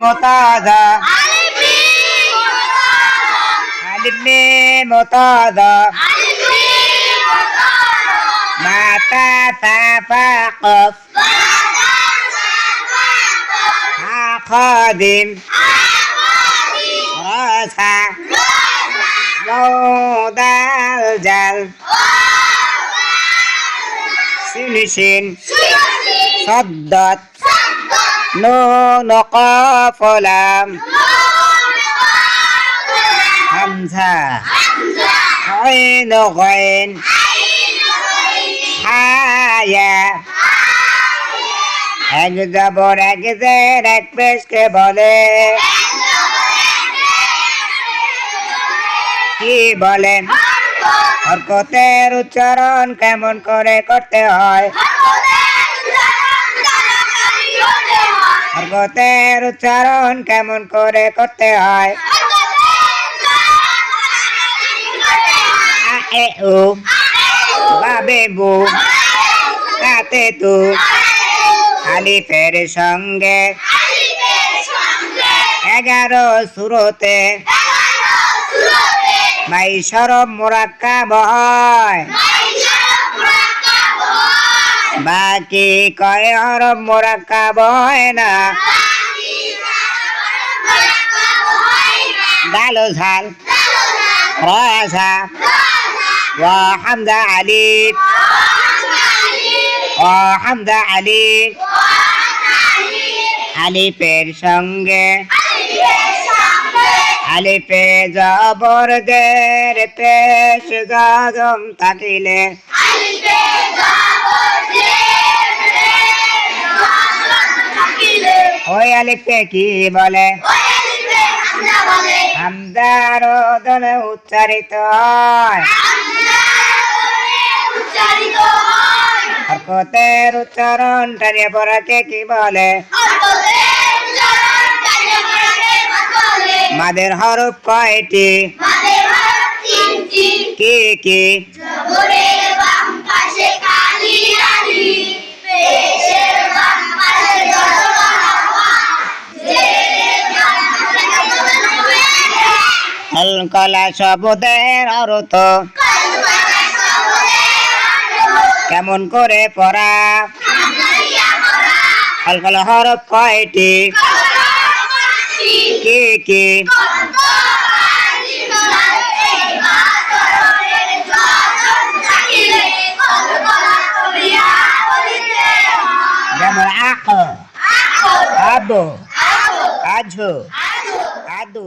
متعدى ألف ميم متعدى ما تا ثا فا قف ها خادم راسا لو دال جل سين شين صدت نون قاف لام همزة عين غين হায়া এক জবর এক জের এক পেশকে বলে কি বলেন হরকতের উচ্চারণ কেমন করে করতে হয় হরকতের উচ্চারণ কেমন করে করতে হয়? এ উ বাবে বু কাতে তু আলিফের সঙ্গে এগারো সুরতে মাই সরব মোরাক্কাব হয়। বাকি কয় হরব মোরাক্কাব হয় না। ডালো ঝাল, রাসা ওয়া হামদা আলিফ ওয়া হামদা আলিফ আলিফের সঙ্গে, আলিফে জবর দের পেশ গজম থাকিলে। ওই আলিফকে কি বলে? হামদার দলে উচ্চারিত হয়। হরকতের উচ্চারণ টানিয়ে পড়াকে কি বলে? মাদের হরফ কয়টি? কি কি? কলা শব্দের অর্থ কেমন করে পড়া? কলকলা হরফ কয়টি? কি কি? যেমন আখ, আবু আঝু আদু